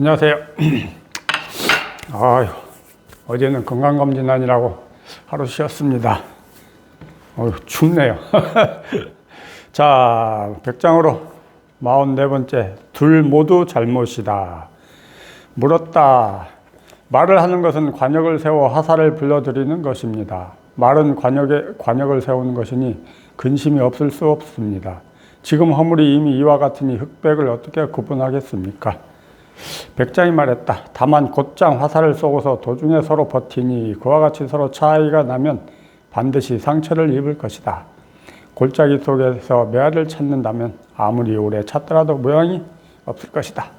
안녕하세요. 아유, 어제는 건강검진하느라고 하루 쉬었습니다. 어휴, 춥네요. 자, 백장으로 44번째. 둘 모두 잘못이다. 물었다. 말을 하는 것은 관역을 세워 화살을 불러들이는 것입니다. 말은 관역에, 관역을 세우는 것이니 근심이 없을 수 없습니다. 지금 허물이 이미 이와 같으니 흑백을 어떻게 구분하겠습니까? 백장이 말했다. 다만 곧장 화살을 쏘고서 도중에 서로 버티니 그와 같이 서로 차이가 나면 반드시 상처를 입을 것이다. 골짜기 속에서 메아리를 찾는다면 아무리 오래 찾더라도 모양이 없을 것이다.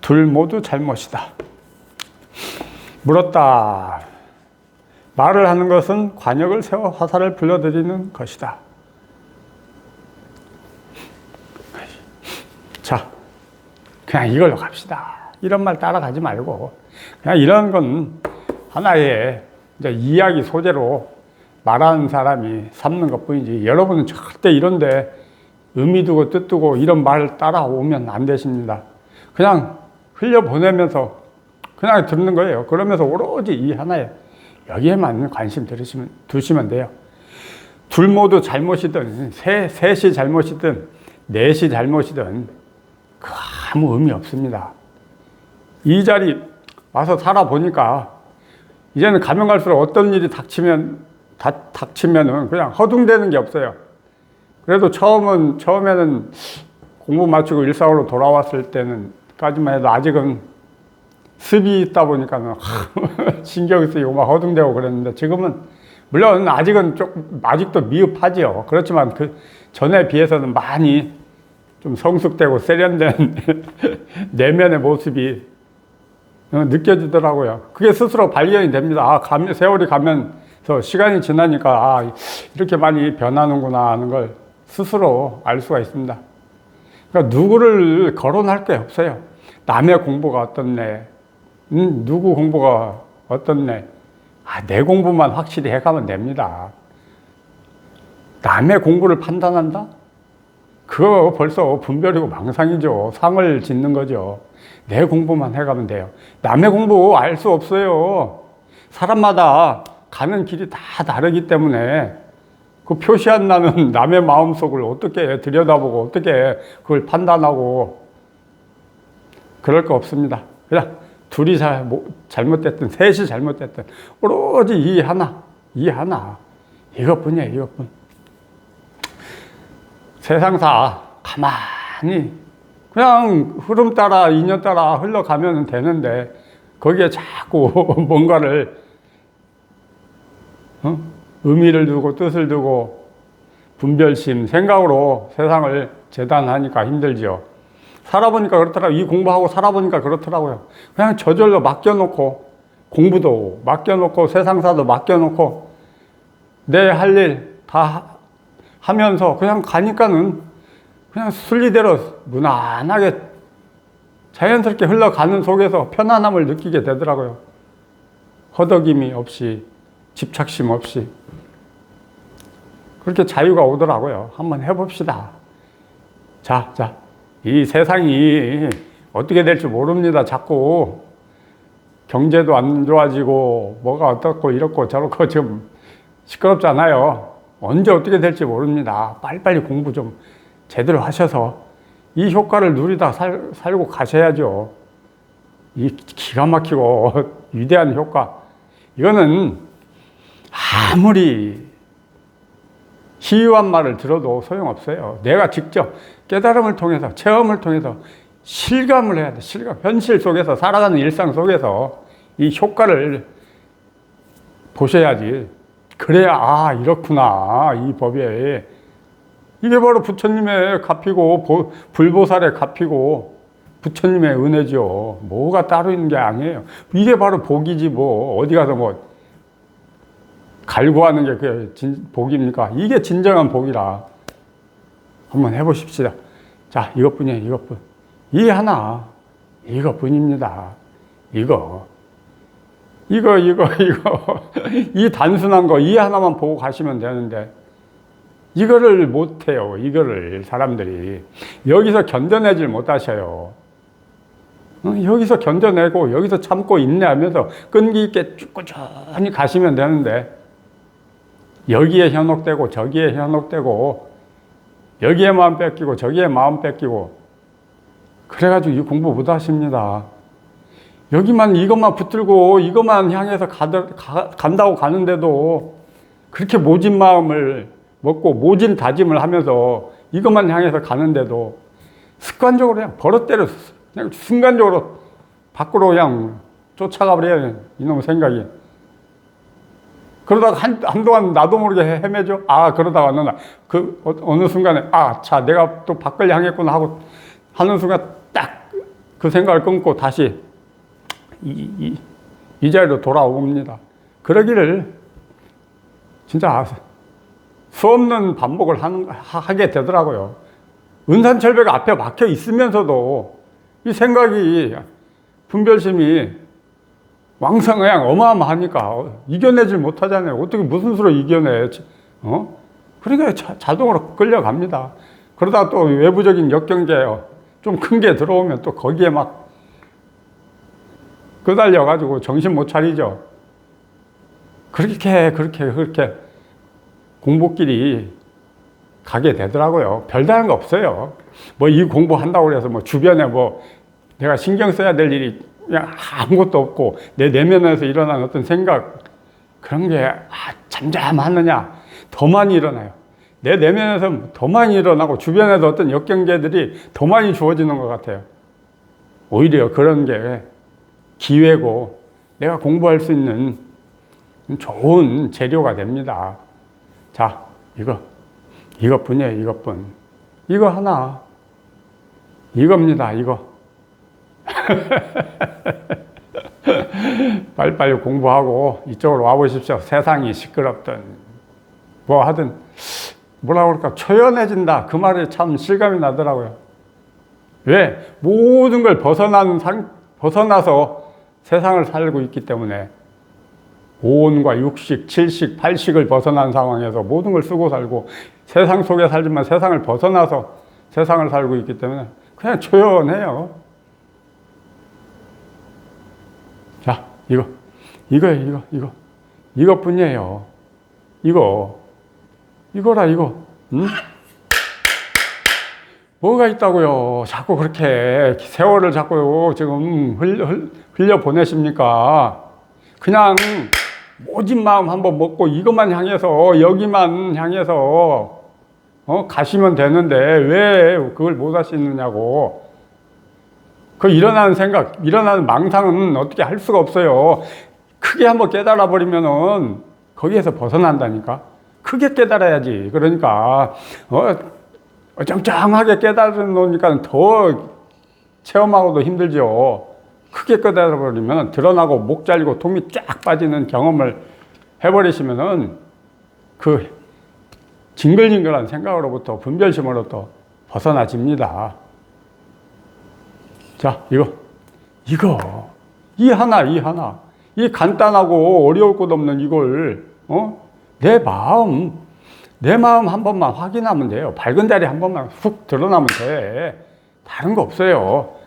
둘 모두 잘못이다. 물었다. 말을 하는 것은 관역을 세워 화살을 불러들이는 것이다. 자, 그냥 이걸로 갑시다. 이런 말 따라가지 말고 그냥 이런 건 하나의 이제 이야기 소재로 말하는 사람이 삼는 것 뿐이지 여러분은 절대 이런데 의미 두고 뜻 두고 이런 말 따라오면 안 되십니다. 그냥 흘려보내면서 그냥 듣는 거예요. 그러면서 오로지 이 하나에 여기에만 관심 들으시면 두시면 돼요. 둘 모두 잘못이든 세, 셋이 잘못이든 넷이 잘못이든 그 아무 의미 없습니다. 이 자리 와서 살아보니까 이제는 가면 갈수록 어떤 일이 닥치면 다, 닥치면은 그냥 허둥대는 게 없어요. 그래도 처음은 처음에는 공부 마치고 일상으로 돌아왔을 때는까지만 해도 아직은 습이 있다 보니까는 신경 쓰이고 막 허둥대고 그랬는데 지금은 물론 아직은 조금 아직도 미흡하지요. 그렇지만 그 전에 비해서는 많이 좀 성숙되고 세련된 내면의 모습이 어, 느껴지더라고요. 그게 스스로 발견이 됩니다. 아, 가면, 세월이 가면서 시간이 지나니까 아, 이렇게 많이 변하는구나 하는 걸 스스로 알 수가 있습니다. 그러니까 누구를 거론할 게 없어요. 남의 공부가 어떻네. 음, 누구 공부가 어떻네. 아, 내 공부만 확실히 해가면 됩니다. 남의 공부를 판단한다? 그거 벌써 분별이고 망상이죠. 상을 짓는 거죠. 내 공부만 해가면 돼요. 남의 공부 알 수 없어요. 사람마다 가는 길이 다 다르기 때문에 그 표시 안 나는 남의 마음속을 어떻게 들여다보고 어떻게 그걸 판단하고 그럴 거 없습니다. 그냥 둘이 잘, 잘못됐든 셋이 잘못됐든 오로지 이 하나, 이 하나 이것뿐이에요. 이것뿐. 세상사 가만히 그냥 흐름 따라 인연 따라 흘러가면 되는데 거기에 자꾸 뭔가를 어? 의미를 두고 뜻을 두고 분별심 생각으로 세상을 재단하니까 힘들지요. 살아보니까 그렇더라고요. 이 공부하고 살아보니까 그렇더라고요. 그냥 저절로 맡겨놓고 공부도 맡겨놓고 세상사도 맡겨놓고 내 할 일 다 하면서 그냥 가니까는 그냥 순리대로 무난하게 자연스럽게 흘러가는 속에서 편안함을 느끼게 되더라고요. 허덕임이 없이 집착심 없이 그렇게 자유가 오더라고요. 한번 해봅시다. 자, 자, 이 세상이 어떻게 될지 모릅니다. 자꾸 경제도 안 좋아지고 뭐가 어떻고 이렇고 저렇고 지금 시끄럽잖아요. 언제 어떻게 될지 모릅니다. 빨리빨리 공부 좀 제대로 하셔서 이 효과를 누리다 살, 살고 가셔야죠. 이 기가 막히고 위대한 효과. 이거는 아무리 희유한 말을 들어도 소용없어요. 내가 직접 깨달음을 통해서, 체험을 통해서 실감을 해야 돼. 실감. 현실 속에서, 살아가는 일상 속에서 이 효과를 보셔야지. 그래야, 아, 이렇구나. 이 법에. 이게 바로 부처님의 갚이고, 불보살의 갚이고, 부처님의 은혜죠. 뭐가 따로 있는 게 아니에요. 이게 바로 복이지, 뭐. 어디 가서 뭐, 갈구하는 게 그게 진, 복입니까? 이게 진정한 복이라. 한번 해보십시다. 자, 이것뿐이에요, 이것뿐. 이 하나, 이것뿐입니다. 이거. 이거, 이거, 이거. 이 단순한 거, 이 하나만 보고 가시면 되는데, 이거를 못해요, 이거를, 사람들이. 여기서 견뎌내질 못하셔요. 어, 여기서 견뎌내고 여기서 참고 인내하면서 끈기 있게 쭉 꾸준히 가시면 되는데 여기에 현혹되고 저기에 현혹되고 여기에 마음 뺏기고 저기에 마음 뺏기고 그래가지고 이 공부 못 하십니다. 여기만 이것만 붙들고 이것만 향해서 가다, 가, 간다고 가는데도 그렇게 모진 마음을 먹고 모진 다짐을 하면서 이것만 향해서 가는데도 습관적으로 그냥 버릇대로 그냥 순간적으로 밖으로 그냥 쫓아가 버려요 이놈 생각이. 그러다가 한, 한동안 나도 모르게 헤- 헤매죠. 아 그러다가 어느 날그 어- 어느 순간에 아 자 내가 또 밖을 향했구나 하고 하는 순간 딱 그 생각을 끊고 다시 이, 이, 이 자리로 돌아옵니다 그러기를 진짜 수없는 반복을 하는, 하- 하게 되더라고요. 은산철배가 앞에 막혀 있으면서도 이 생각이 분별심이 왕성 그냥 어마어마하니까 이겨내질 못하잖아요. 어떻게 무슨 수로 이겨내? 어? 그러니까 자, 자동으로 끌려갑니다. 그러다 또 외부적인 역경제 좀 큰 게 들어오면 또 거기에 막 끄달려가지고 정신 못 차리죠. 그렇게 그렇게 그렇게 공부길이 가게 되더라고요. 별다른 거 없어요. 뭐 이 공부한다고 해서 뭐 주변에 뭐 내가 신경 써야 될 일이 그냥 아무것도 없고 내 내면에서 일어난 어떤 생각 그런 게 아, 잠잠하느냐 더 많이 일어나요. 내 내면에서 더 많이 일어나고 주변에서 어떤 역경제들이 더 많이 주어지는 것 같아요. 오히려 그런 게 기회고 내가 공부할 수 있는 좋은 재료가 됩니다. 자, 이거. 이것뿐이에요, 이것뿐. 이거 하나. 이겁니다, 이거. 빨리빨리 공부하고 이쪽으로 와보십시오. 세상이 시끄럽든 뭐 하든 뭐라 그럴까 초연해진다. 그 말이 참 실감이 나더라고요. 왜? 모든 걸 벗어난 상, 벗어나서 세상을 살고 있기 때문에 오온과 육식, 칠식, 팔식을 벗어난 상황에서 모든 걸 쓰고 살고 세상 속에 살지만 세상을 벗어나서 세상을 살고 있기 때문에 그냥 조연해요. 자, 이거, 이거, 이거, 이거, 이것뿐이에요. 이거, 이거라 이거, 응? 뭐가 있다고요? 자꾸 그렇게 세월을 자꾸 지금 흘려, 흘려 보내십니까? 그냥 모진 마음 한번 먹고 이것만 향해서 여기만 향해서 어, 가시면 되는데 왜 그걸 못 하시느냐고. 그 일어나는 생각, 일어나는 망상은 어떻게 할 수가 없어요. 크게 한번 깨달아 버리면은 거기에서 벗어난다니까. 크게 깨달아야지. 그러니까 어, 어정쩡하게 깨달아 놓으니까 더 체험하고도 힘들죠. 크게 깨달아 버리면 드러나고 목 잘리고 tom이 쫙 빠지는 경험을 해버리시면은 그 징글징글한 생각으로부터 분별심으로부터 벗어나집니다. 자, 이거, 이거, 이 하나, 이 하나, 이 간단하고 어려울 것 없는 이걸, 어? 내 마음, 내 마음 한 번만 확인하면 돼요. 밝은 자리 한 번만 훅 드러나면 돼. 다른 거 없어요.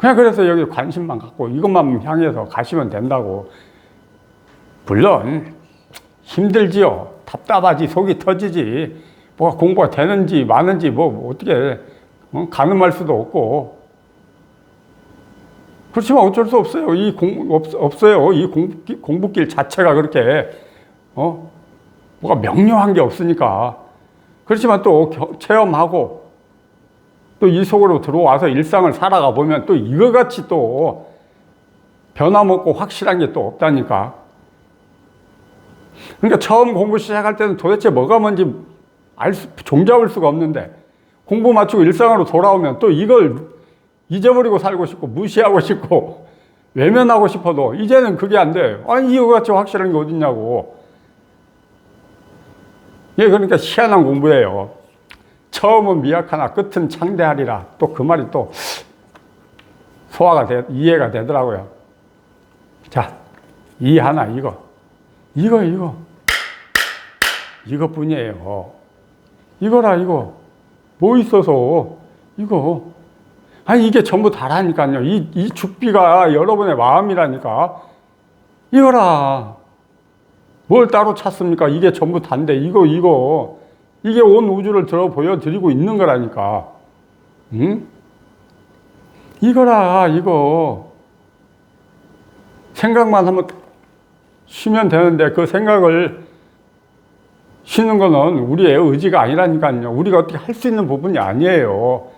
그냥 그래서 여기 관심만 갖고 이것만 향해서 가시면 된다고. 물론, 힘들지요. 답답하지, 속이 터지지. 뭐가 공부가 되는지, 많은지, 뭐, 어떻게, 어? 가늠할 수도 없고. 그렇지만 어쩔 수 없어요. 이 공, 없, 없어요. 이 공부길, 공부길 자체가 그렇게, 어? 뭐가 명료한 게 없으니까. 그렇지만 또 겨, 체험하고 또 이 속으로 들어와서 일상을 살아가 보면 또 이거 같이 또 변함없고 확실한 게 또 없다니까. 그러니까 처음 공부 시작할 때는 도대체 뭐가 뭔지 알 수, 종잡을 수가 없는데 공부 마치고 일상으로 돌아오면 또 이걸 잊어버리고 살고 싶고 무시하고 싶고 외면하고 싶어도 이제는 그게 안 돼. 아니 이거 같이 확실한 게 어딨냐고. 예, 그러니까 희한한 공부예요. 처음은 미약하나 끝은 창대하리라. 또 그 말이 또 소화가 돼, 이해가 되더라고요. 자, 이 하나, 이거. 이거, 이거. 이것뿐이에요. 이거라, 이거. 뭐 있어서, 이거. 아니, 이게 전부 다라니까요. 이, 이 죽비가 여러분의 마음이라니까. 이거라. 뭘 따로 찾습니까? 이게 전부 단데, 이거, 이거. 이게 온 우주를 들어 보여드리고 있는 거라니까. 응? 이거라, 이거. 생각만 하면 쉬면 되는데 그 생각을 쉬는 거는 우리의 의지가 아니라니까요. 우리가 어떻게 할 수 있는 부분이 아니에요.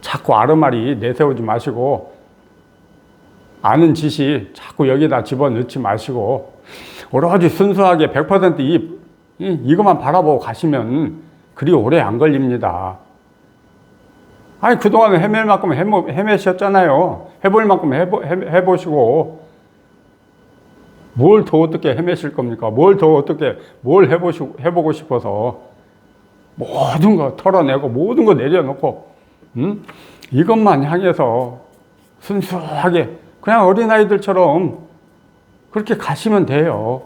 자꾸 아르마리 내세우지 마시고 아는 지시 자꾸 여기다 집어넣지 마시고 오로지 순수하게 100%이 이, 이것만 바라보고 가시면 그리 오래 안 걸립니다. 아니 그동안 헤맬 만큼 헤매, 헤매셨잖아요. 해볼 만큼 해보, 해, 보 시고 뭘 더 어떻게 헤매실 겁니까? 뭘 더 어떻게 뭘 해보시고 해보고 싶어서 모든 거 털어내고 모든 거 내려놓고 음? 이것만 향해서 순수하게 그냥 어린아이들처럼 그렇게 가시면 돼요.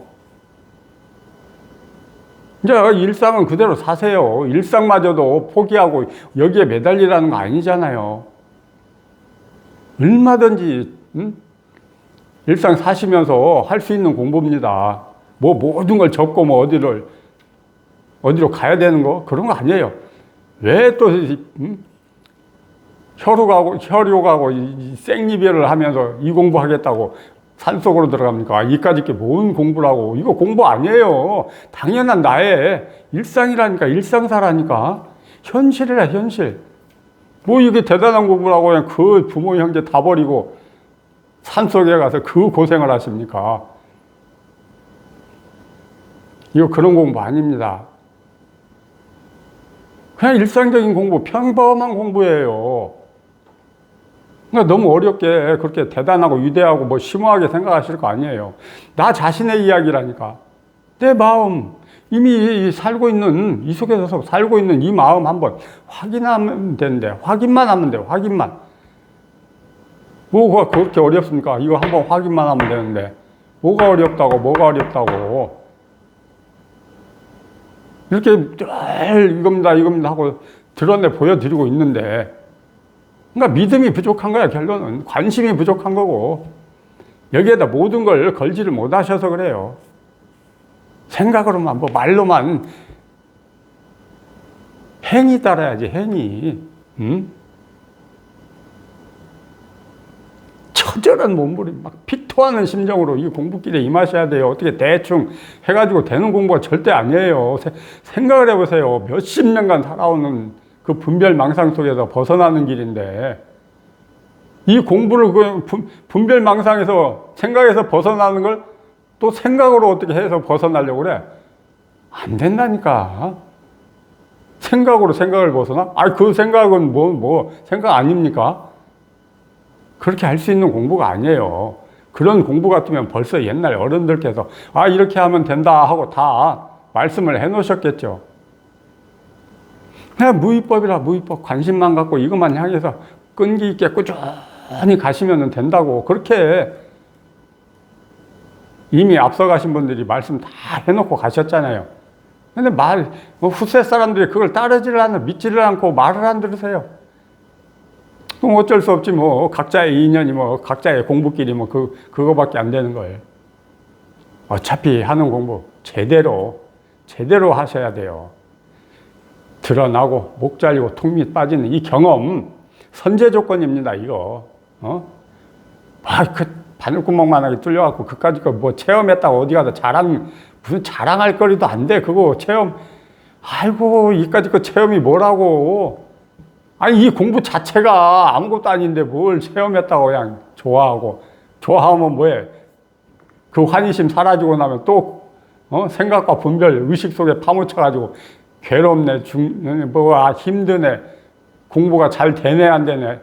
이제 일상은 그대로 사세요. 일상마저도 포기하고 여기에 매달리라는 거 아니잖아요. 얼마든지 음? 일상 사시면서 할 수 있는 공부입니다. 뭐 모든 걸 접고 뭐 어디를 어디로 가야 되는 거 그런 거 아니에요. 왜또 음? 혈육 가고 혈육 가고 이 생리별을 하면서 이 공부하겠다고 산속으로 들어갑니까? 이까짓 게 뭔 공부라고 이거 공부 아니에요. 당연한 나의 일상이라니까 일상사라니까 현실이라 현실. 뭐 이게 대단한 공부라고 그냥 그 부모 형제 다 버리고 산속에 가서 그 고생을 하십니까? 이거 그런 공부 아닙니다. 그냥 일상적인 공부, 평범한 공부예요. 그러니까 너무 어렵게 그렇게 대단하고 위대하고 뭐 심오하게 생각하실 거 아니에요. 나 자신의 이야기라니까. 내 마음, 이미 살고 있는, 이 속에서 살고 있는 이 마음 한번 확인하면 되는데, 확인만 하면 돼요, 확인만. 뭐가 그렇게 어렵습니까? 이거 한번 확인만 하면 되는데, 뭐가 어렵다고, 뭐가 어렵다고. 이렇게 늘 이겁니다, 이겁니다 하고 드러내 보여드리고 있는데, 그러니까 믿음이 부족한 거야, 결론은. 관심이 부족한 거고. 여기에다 모든 걸 걸지를 못하셔서 그래요. 생각으로만, 뭐 말로만 행이 따라야지, 행이. 응? 처절한 몸부림, 막 피토하는 심정으로 이 공부길에 임하셔야 돼요. 어떻게 대충 해가지고 되는 공부가 절대 아니에요. 세- 생각을 해보세요. 몇십 년간 살아오는 그 분별 망상 속에서 벗어나는 길인데, 이 공부를 그 분- 분별 망상에서 생각에서 벗어나는 걸 또 생각으로 어떻게 해서 벗어나려고 그래? 안 된다니까. 생각으로 생각을 벗어나? 아, 그 생각은 뭐, 뭐, 생각 아닙니까? 그렇게 할 수 있는 공부가 아니에요. 그런 공부 같으면 벌써 옛날 어른들께서 아, 이렇게 하면 된다 하고 다 말씀을 해 놓으셨겠죠. 그냥 무위법이라 무위법 관심만 갖고 이것만 향해서 끈기 있게 꾸준히 가시면 된다고 그렇게 이미 앞서가신 분들이 말씀 다 해놓고 가셨잖아요. 근데 말, 뭐 후세 사람들이 그걸 따르지를 않아, 믿지를 않고 말을 안 들으세요. 그럼 어쩔 수 없지 뭐 각자의 인연이 뭐 각자의 공부끼리 뭐 그 그거밖에 안 되는 거예요. 어차피 하는 공부 제대로 제대로 하셔야 돼요. 드러나고 목 잘리고 턱밑 빠지는 이 경험 선제 조건입니다. 이거 어? 아그 바늘구멍만하게 뚫려갖고 그까짓 거뭐 체험했다고 어디 가서 자랑 무슨 자랑할 거리도 안 돼. 그거 체험 아이고 이까짓 거 체험이 뭐라고 아니 이 공부 자체가 아무것도 아닌데 뭘 체험했다고 그냥 좋아하고 좋아하면 뭐해 그 환희심 사라지고 나면 또 어? 생각과 분별 의식 속에 파묻혀가지고 괴롭네 죽네 뭐가 힘드네 공부가 잘 되네 안 되네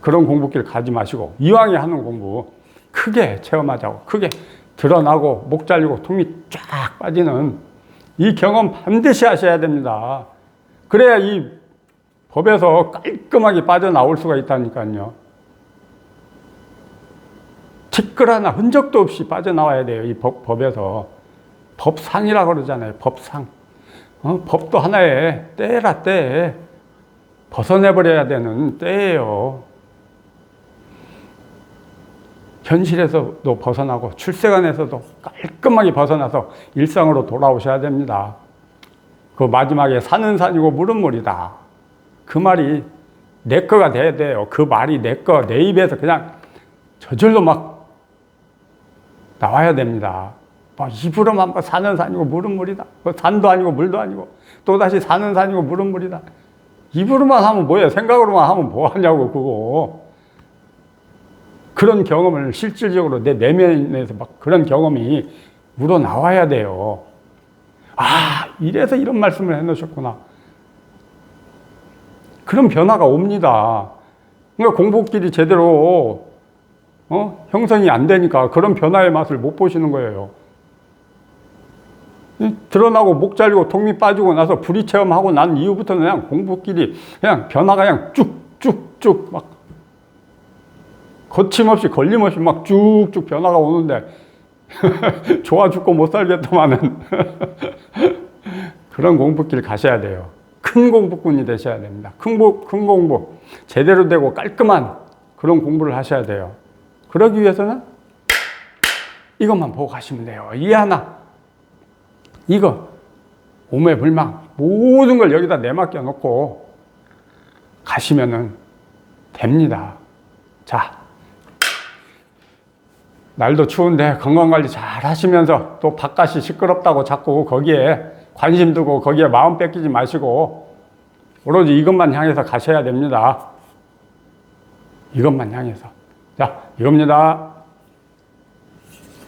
그런 공부길 가지 마시고 이왕에 하는 공부 크게 체험하자고 크게 드러나고 목 잘리고 tum이 쫙 빠지는 이 경험 반드시 하셔야 됩니다. 그래야 이 법에서 깔끔하게 빠져나올 수가 있다니까요. 티끌 하나 흔적도 없이 빠져나와야 돼요. 이 법, 법에서. 법상이라고 그러잖아요. 법상. 어? 법도 하나의 때라 때. 벗어내버려야 되는 때예요. 현실에서도 벗어나고 출세관에서도 깔끔하게 벗어나서 일상으로 돌아오셔야 됩니다. 그 마지막에 산은 산이고 물은 물이다. 그 말이 내 거가 돼야 돼요. 그 말이 내 거, 내 입에서 그냥 저절로 막 나와야 됩니다. 막 입으로만 뭐 산은 산이고 물은 물이다. 그 산도 아니고 물도 아니고 또다시 산은 산이고 물은 물이다. 입으로만 하면 뭐야? 생각으로만 하면 뭐 하냐고 그거. 그런 경험을 실질적으로 내 내면에서 막 그런 경험이 우러 나와야 돼요. 아, 이래서 이런 말씀을 해 놓으셨구나. 그런 변화가 옵니다. 그러니까 공복길이 제대로 어? 형성이 안 되니까 그런 변화의 맛을 못 보시는 거예요. 이 드러나고 목 잘리고 통미 빠지고 나서 불이 체험하고 난 이후부터는 그냥 공복길이 그냥 변화가 그냥 쭉쭉쭉 막 거침없이 걸림없이 막 쭉쭉 변화가 오는데 좋아 죽고 못 살겠다마는 그런 공부길 가셔야 돼요. 큰 공부꾼이 되셔야 됩니다. 큰, 보, 큰 공부, 제대로 되고 깔끔한 그런 공부를 하셔야 돼요. 그러기 위해서는 이것만 보고 가시면 돼요. 이 하나, 이거, 오매 불망, 모든 걸 여기다 내맡겨 놓고 가시면은 됩니다. 자, 날도 추운데 건강관리 잘 하시면서 또 바깥이 시끄럽다고 자꾸 거기에 관심 두고 거기에 마음 뺏기지 마시고 오로지 이것만 향해서 가셔야 됩니다. 이것만 향해서. 자, 이겁니다.